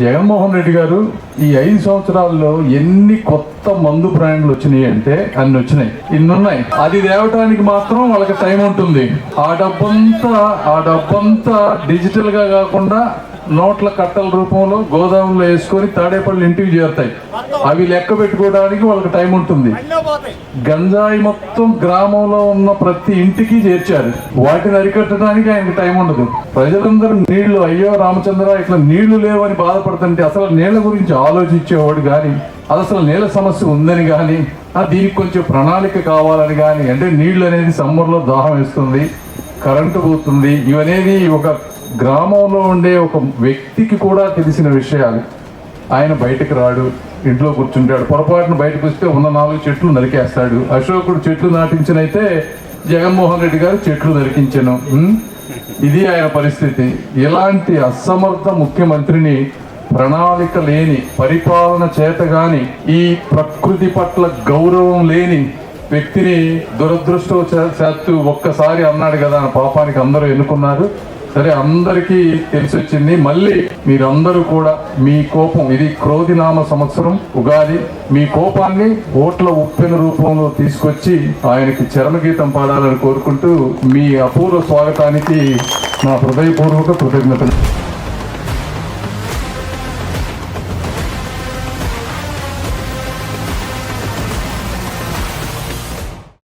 జగన్మోహన్ రెడ్డి గారు ఈ ఐదు సంవత్సరాల్లో ఎన్ని కొత్త మందు బ్రాండ్లు వచ్చినాయి అంటే అన్ని వచ్చినాయి. ఇన్ని ఉన్నాయి అది తేవటానికి మాత్రం వాళ్ళకి టైం ఉంటుంది. ఆ డబ్బంతా ఆ డబ్బంతా డిజిటల్గా కాకుండా నోట్ల కట్టల రూపంలో గోదాములో వేసుకొని తాడేపల్లి ఇంటికి చేరుతాయి. అవి లెక్క పెట్టుకోవడానికి వాళ్ళకి టైం ఉంటుంది. గంజాయి మొత్తం గ్రామంలో ఉన్న ప్రతి ఇంటికి చేర్చారు. వాటిని అరికట్టడానికి ఆయనకు టైం ఉండదు. ప్రజలందరూ నీళ్ళు అయ్యో రామచంద్ర ఇట్లా నీళ్ళు లేవని బాధపడుతుంటే అసలు నీళ్ళ గురించి ఆలోచించేవాడు కానీ అది అసలు నీళ్ళ సమస్య ఉందని కానీ దీనికి కొంచెం ప్రణాళిక కావాలని కానీ అంటే నీళ్ళు అనేది సమ్మర్లో దాహం వేస్తుంది కరెంటు పోతుంది ఇవనేది ఒక గ్రామంలో ఉండే ఒక వ్యక్తికి కూడా తెలిసిన విషయాలు. ఆయన బయటకు రాడు ఇంట్లో కూర్చుంటాడు పొరపాటున బయటకు వస్తే ఉన్న నాలుగు చెట్లు నరికేస్తాడు. అశోకుడు చెట్లు నాటించినైతే జగన్మోహన్ రెడ్డి గారు చెట్లు నరికించను. ఇది ఆయన పరిస్థితి. ఇలాంటి అసమర్థ ముఖ్యమంత్రిని ప్రణాళిక లేని పరిపాలన చేతగాని ఈ ప్రకృతి పట్ల గౌరవం లేని వ్యక్తిని దురదృష్టవశాత్తు ఒక్కసారి అన్నాడు కదా పాపానికి అందరూ ఎన్నుకున్నారు. సరే అందరికీ తెలిసి వచ్చింది మళ్ళీ మీరందరూ కూడా మీ కోపం ఇది క్రోధినామ సంవత్సరం ఉగాది. మీ కోపాన్ని ఓట్ల ఉప్పెన రూపంలో తీసుకొచ్చి ఆయనకి చరమగీతం పాడాలని కోరుకుంటూ మీ అపూర్వ స్వాగతానికి నా హృదయపూర్వక కృతజ్ఞతలు.